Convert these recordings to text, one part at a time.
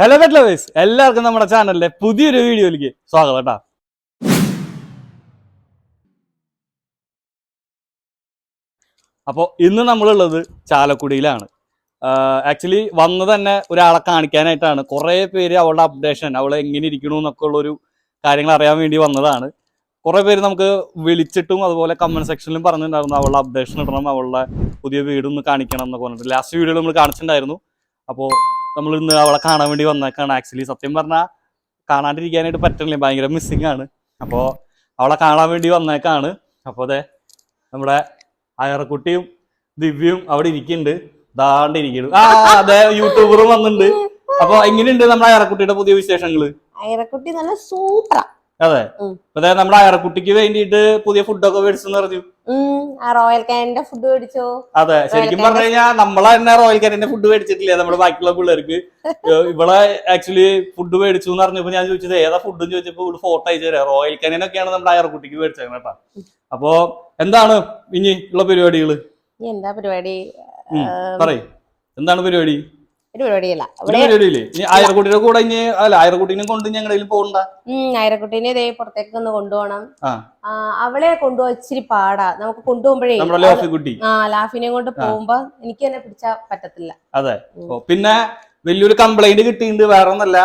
Hello pet എല്ലാവർക്കും നമ്മുടെ ചാനലിലെ പുതിയൊരു വീഡിയോയിലേക്ക് സ്വാഗതം കേട്ടോ. അപ്പോൾ ഇന്ന് നമ്മളുള്ളത് ചാലക്കുടിയിലാണ്. ആക്ച്വലി വന്ന് തന്നെ ഒരാളെ കാണിക്കാനായിട്ടാണ്. കുറേ പേര് അവളുടെ അപ്ഡേഷൻ അവൾ എങ്ങനെ ഇരിക്കണു എന്നൊക്കെ ഉള്ളൊരു കാര്യങ്ങൾ അറിയാൻ വേണ്ടി വന്നതാണ്. കുറേ പേര് നമുക്ക് വിളിച്ചിട്ടും അതുപോലെ കമന്റ് സെക്ഷനിലും പറഞ്ഞിട്ടുണ്ടായിരുന്നു അവളുടെ അപ്ഡേഷൻ ഇടണം അവളുടെ പുതിയ വീടൊന്ന് കാണിക്കണം എന്നൊക്കെ പറഞ്ഞിട്ട്. ലാസ്റ്റ് വീഡിയോയിൽ നമ്മൾ കാണിച്ചിട്ടുണ്ടായിരുന്നു. അപ്പോൾ നമ്മൾ ഇന്ന് അവളെ കാണാൻ വേണ്ടി വന്നേക്കാണ്. ആക്ച്വലി സത്യം പറഞ്ഞാൽ കാണാണ്ടിരിക്കാനായിട്ട് പറ്റുന്നില്ല ഭയങ്കര മിസ്സിംഗ് ആണ്. അപ്പോൾ അവളെ കാണാൻ വേണ്ടി വന്നേക്കാണ്. അപ്പോൾ അതെ നമ്മുടെ അയറക്കുട്ടിയും ദിവ്യയും അവിടെ ഇരിക്കുന്നുണ്ട്. ദാണ്ട് ഇരിക്കുന്നു ആ അതെ യൂട്യൂബറും വന്നിട്ടുണ്ട്. അപ്പൊ എങ്ങനെയുണ്ട് നമ്മുടെ അയറക്കുട്ടിയുടെ പുതിയ വിശേഷങ്ങൾ? അയറക്കുട്ടി നല്ല സൂപ്പറാ അതെ. അതെ നമ്മുടെ അയറക്കുട്ടിക്ക് വേണ്ടിയിട്ട് പുതിയ ഫുഡൊക്കെ മേടിച്ചെന്ന് പറഞ്ഞു. റോയൽ കാനിന്റെ ഫുഡ് മേടിച്ചോ? അതെ. ശരിക്കും പറഞ്ഞു കഴിഞ്ഞാൽ നമ്മളെ തന്നെ റോയൽ കാനിന്റെ ഫുഡ് മേടിച്ചിട്ടില്ല? നമ്മുടെ ബാക്കിയുള്ള പിള്ളേർക്ക്. ഇവിടെ ആക്ച്വലി ഫുഡ് മേടിച്ചു എന്ന് പറഞ്ഞപ്പോ ഞാൻ ചോദിച്ചത് ഏതാ ഫുഡ് ചോദിച്ചപ്പോ ഇവിടെ ഫോട്ടോ അയച്ചു തരാം. റോയൽ കാനിനൊക്കെയാണ് നമ്മുടെ അയറക്കുട്ടിക്ക് മേടിച്ചത് കേട്ടോ. അപ്പോ എന്താണ് ഇനി ഉള്ള പരിപാടികൾ? എന്താ പരിപാടി? പറയ്. എന്താണ് പരിപാടി? ഒരു പരിപാടിയല്ല. കൂടെ ഇനി അല്ല അയർക്കുട്ടിനെ കൊണ്ട് പോകണ്ട? ഇതേ പുറത്തേക്ക് ഒന്ന് കൊണ്ടുപോകണം. അവളെ കൊണ്ടുപോകാൻ ഇച്ചിരി പാടാ. നമുക്ക് കൊണ്ടുപോകുമ്പോഴേ ആ ലാഫിനെ കൊണ്ട് പോകുമ്പോ എനിക്ക് തന്നെ പിടിച്ചാ പറ്റത്തില്ല. അതെ. പിന്നെ വലിയൊരു കംപ്ലൈന്റ് കിട്ടിയിട്ടുണ്ട്. വേറെ ഒന്നല്ല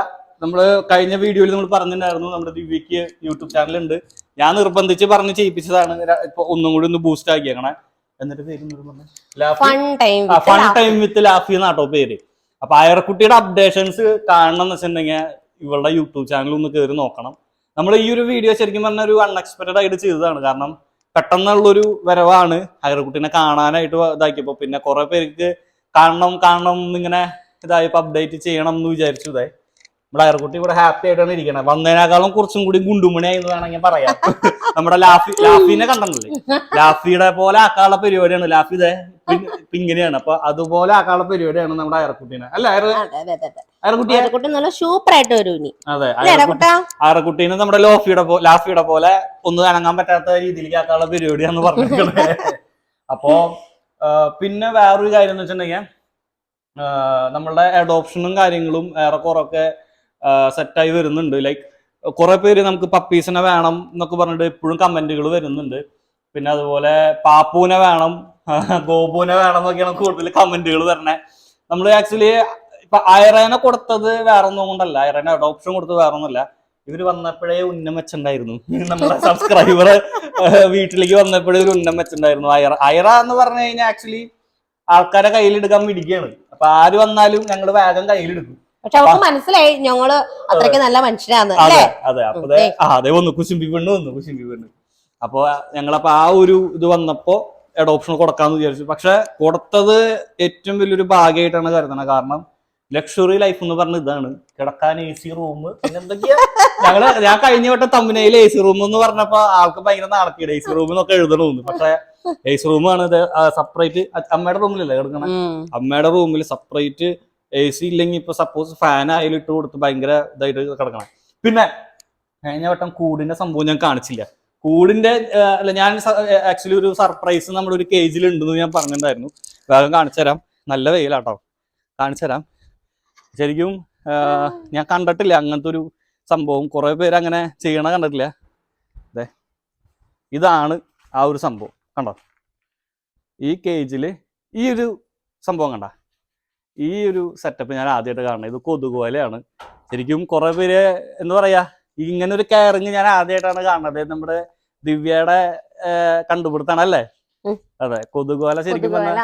നമ്മൾ കഴിഞ്ഞ വീഡിയോയിൽ നമ്മൾ പറഞ്ഞിട്ടുണ്ടായിരുന്നു. നമ്മുടെ ദിവ്യക്ക് യൂട്യൂബ് ചാനൽ ഉണ്ട് ഞാൻ നിർബന്ധിച്ച് പറഞ്ഞ് ചെയ്യിപ്പിച്ചതാണ്. ഇപ്പൊ ഒന്നും കൂടി ഒന്ന് ബൂസ്റ്റ് ആക്കിയേക്കണേ. എന്നിട്ട് പേര് ഫൺ ടൈം വിത്ത് ലാഫി എന്നാട്ടോ പേര്. അപ്പൊ അയർക്കുട്ടിയുടെ അപ്ഡേഷൻസ് കാണണം എന്ന് വെച്ചിട്ടുണ്ടെങ്കിൽ ഇവളുടെ യൂട്യൂബ് ചാനൽ ഒന്ന് കയറി നോക്കണം. നമ്മൾ ഈ ഒരു വീഡിയോ ശരിക്കും പറഞ്ഞ ഒരു അൺഎക്സ്പെക്റ്റഡ് ആയിട്ട് ചെയ്തതാണ്. കാരണം പെട്ടെന്നുള്ളൊരു വരവാണ് അയർക്കുട്ടിനെ കാണാനായിട്ട് ഇതാക്കിയപ്പോ. പിന്നെ കുറെ പേർക്ക് കാണണം കാണണം എന്നിങ്ങനെ ഇതായപ്പോ അപ്ഡേറ്റ് ചെയ്യണം എന്ന് വിചാരിച്ചു ഇതായി. നമ്മുടെ അയർക്കുട്ടി ഇവിടെ ഹാപ്പി ആയിട്ടാണ് ഇരിക്കണത് വന്നതിനേക്കാളും കുറച്ചും കൂടി ഗുണ്ടുമണി എന്ന് വേണമെങ്കിൽ പറയാം. നമ്മുടെ ലാഫി ലാഫിനെ കണ്ടല്ലേ ലാഫിയുടെ പോലെ ആക്കാനുള്ള പരിപാടിയാണ്. ലാഫി ഇതേ പിങ്ങനെയാണ് അപ്പൊ അതുപോലെ ആക്കാനുള്ള പരിപാടിയാണ് നമ്മുടെ അയർക്കുട്ടീനെ അല്ല അയർക്കുട്ടീനെ നമ്മുടെ ലോഫിയുടെ ലാഫിയുടെ പോലെ ഒന്നും അനങ്ങാൻ പറ്റാത്ത രീതിയിലേക്ക് ആക്കാനുള്ള പരിപാടിയാന്ന് പറഞ്ഞിരിക്കണേ. അപ്പോ പിന്നെ വേറൊരു കാര്യം എന്ന് വെച്ചിട്ടുണ്ടെങ്കിൽ നമ്മളുടെ അഡോപ്ഷനും കാര്യങ്ങളും ഏറെക്കുറൊക്കെ സെറ്റായി വരുന്നുണ്ട്. ലൈക്ക് കുറെ പേര് നമുക്ക് പപ്പീസിനെ വേണം എന്നൊക്കെ പറഞ്ഞിട്ട് എപ്പോഴും കമന്റുകൾ വരുന്നുണ്ട്. പിന്നെ അതുപോലെ പാപ്പൂനെ വേണം ഗോപുവിനെ വേണം എന്നൊക്കെയാണ് കൂടുതൽ കമന്റുകൾ വരണേ. നമ്മൾ ആക്ച്വലി ഇപ്പൊ അയറേനെ കൊടുത്തത് വേറെ ഒന്നും കൊണ്ടല്ല. അയറേനെ അഡോപ്ഷൻ കൊടുത്തത് വേറെ ഒന്നുമല്ല. ഇവർ വന്നപ്പോഴേ ഉന്നം വെച്ചിണ്ടായിരുന്നു നമ്മുടെ സബ്സ്ക്രൈബർ വീട്ടിലേക്ക് വന്നപ്പോഴേ ഉന്നം വെച്ചിണ്ടായിരുന്നു അയറ അയറ എന്ന് പറഞ്ഞു കഴിഞ്ഞാൽ ആക്ച്വലി ആൾക്കാരെ കയ്യിലെടുക്കാൻ പിടിക്കുകയാണ് അപ്പൊ ആര് വന്നാലും ഞങ്ങൾ വേഗം കയ്യിലെടുക്കും. പക്ഷെ അവർക്ക് മനസ്സിലായി ഞങ്ങൾ അത്രയ്ക്ക് നല്ല മനുഷ്യരാന്ന് അതെ അതെ. അപ്പൊ വന്നു. കുശുംബി പെണ്ണ് വന്നു കുശുംബി പെണ്ണ് അപ്പൊ ഞങ്ങളപ്പോ ആ ഒരു ഇത് വന്നപ്പോ അഡോപ്ഷൻ കൊടുക്കാന്ന് വിചാരിച്ചു. പക്ഷെ കൊടുത്തത് ഏറ്റവും വലിയൊരു ഭാഗ്യമായിട്ടാണ് കരുതണത് കാരണം ലക്ഷറി ലൈഫ് എന്ന് പറഞ്ഞ ഇതാണ്. കിടക്കാൻ എ സി റൂം പിന്നെ എന്തൊക്കെയാ? ഞങ്ങൾ ഞാൻ കഴിഞ്ഞ വട്ടം തമ്മിനയിൽ എ സി റൂം എന്ന് പറഞ്ഞപ്പോ ആൾക്ക് ഭയങ്കര നടക്കിയത് എ സി റൂം എന്നൊക്കെ എഴുതണമെന്ന് പക്ഷെ എ സി റൂമാണ് ഇത് സെപ്പറേറ്റ് അമ്മയുടെ റൂമിലല്ലേ കിടക്കണം. അമ്മയുടെ റൂമിൽ സെപ്പറേറ്റ് എ സി ഇല്ലെങ്കിൽ ഇപ്പൊ സപ്പോസ് ഫാൻ ആയാലും ഇട്ട് കൊടുത്ത് ഭയങ്കര ഇതായിട്ട് കിടക്കണം. പിന്നെ കഴിഞ്ഞ വട്ടം കൂടിന്റെ സംഭവം ഞാൻ കാണിച്ചില്ല. കൂടിന്റെ അല്ല ഞാൻ ആക്ച്വലി ഒരു സർപ്രൈസ് നമ്മുടെ ഒരു കേജിൽ ഉണ്ടെന്ന് ഞാൻ പറഞ്ഞിട്ടുണ്ടായിരുന്നു. വേഗം കാണിച്ചു തരാം. നല്ല വെയിലാട്ടോ. കാണിച്ചു തരാം. ശരിക്കും ഞാൻ കണ്ടിട്ടില്ല അങ്ങനത്തെ ഒരു സംഭവം. കുറെ പേര് അങ്ങനെ ചെയ്യണ കണ്ടിട്ടില്ല. അതെ ഇതാണ് ആ ഒരു സംഭവം. കണ്ടോ? ഈ കേജിൽ ഈ ഒരു സംഭവം കണ്ട? ഈ ഒരു സെറ്റപ്പ് ഞാൻ ആദ്യമായിട്ട് കാണുന്നത്. ഇത് കൊതുക് പോലെയാണ് ശരിക്കും കുറെ പേര് എന്ന് പറയാ ഇങ്ങനെ ഒരു കയറിങ് ഞാൻ ആദ്യമായിട്ടാണ് കാണുന്നത്. നമ്മുടെ ദിവ്യയുടെ കണ്ടുപിടുത്താണ് അല്ലേ. അതെ കൊതുകോല ശരിക്കും പറഞ്ഞാൽ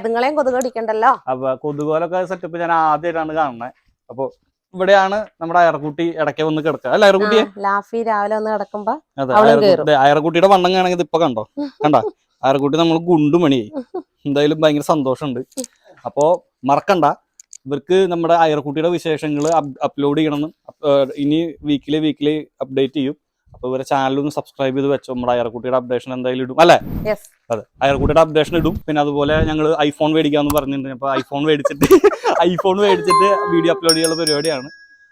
അതുങ്ങളെയും കൊതുക് അടിക്കണ്ടല്ലോ അപ്പൊ കൊതുകോലൊക്കെ സെറ്റപ്പ് ഞാൻ ആദ്യമായിട്ടാണ് കാണുന്നത്. അപ്പൊ ഇവിടെയാണ് നമ്മുടെ അയർക്കുട്ടി ഇടയ്ക്ക് വന്ന് കിടക്കുക. അല്ല അയർക്കുട്ടിയെ ലാഫി രാവിലെ വന്ന് കിടക്കുമ്പോ അതെ അയർക്കുട്ടി അയർക്കുട്ടിയുടെ വണ്ണം കാണണമെങ്കിൽ ഇത് ഇപ്പൊ കണ്ടോ? കണ്ടോ? അയർക്കുട്ടി നമ്മൾ ഗുണ്ടുമണിയായി. എന്തായാലും ഭയങ്കര സന്തോഷമുണ്ട്. അപ്പോ മറക്കണ്ട. ഇവർക്ക് നമ്മുടെ അയർക്കുട്ടിയുടെ വിശേഷങ്ങൾ അപ്ലോഡ് ചെയ്യണം ഇനി വീക്കിലി വീക്കിലി അപ്ഡേറ്റ് ചെയ്യും. അപ്പൊ ഇവരെ ചാനലൊന്ന് സബ്സ്ക്രൈബ് ചെയ്ത് വെച്ചോ. നമ്മുടെ അയർക്കുട്ടിയുടെ അപ്ഡേഷൻ എന്തായാലും ഇടും. അല്ലേ? അതെ. അയർക്കുട്ടിയുടെ അപ്ഡേഷൻ ഇടും. പിന്നെ അതുപോലെ ഞങ്ങൾ ഐഫോൺ മേടിക്കാന്ന് പറഞ്ഞിട്ടുണ്ട്. അപ്പൊ ഐഫോൺ മേടിച്ചിട്ട് ഐഫോൺ മേടിച്ചിട്ട് വീഡിയോ അപ്ലോഡ് ചെയ്യാനുള്ള പരിപാടിയാണ്.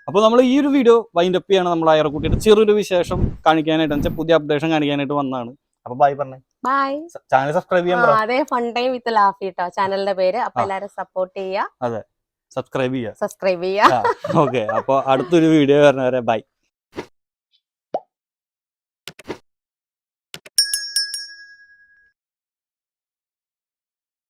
അപ്പോൾ നമ്മൾ ഈ ഒരു വീഡിയോ വൈൻഡ് അപ്പ് ചെയ്യാണ് നമ്മൾ അയർക്കുട്ടിയുടെ ചെറിയൊരു വിശേഷം കാണിക്കാനായിട്ട്. വെച്ചാൽ പുതിയ അപ്ഡേഷൻ കാണിക്കാനായിട്ട് വന്നാണ് അപ്പൊ ബൈ പറഞ്ഞേ. ബൈ ചാനൽ സബ്സ്ക്രൈബ് ചെയ്യാൻ പറ. അതെ ഫൺ ടൈം വിത്ത് ലാഫി കേട്ടോ ചാനലിന്റെ പേര്. അപ്പൊ. എല്ലാരും സപ്പോർട്ട് ചെയ്യാ. സബ്സ്ക്രൈബ് ചെയ്യുക സബ്സ്ക്രൈബ് ചെയ്യുക ഓക്കെ അപ്പോൾ അടുത്തൊരു വീഡിയോ വരുന്നവരെ ബൈ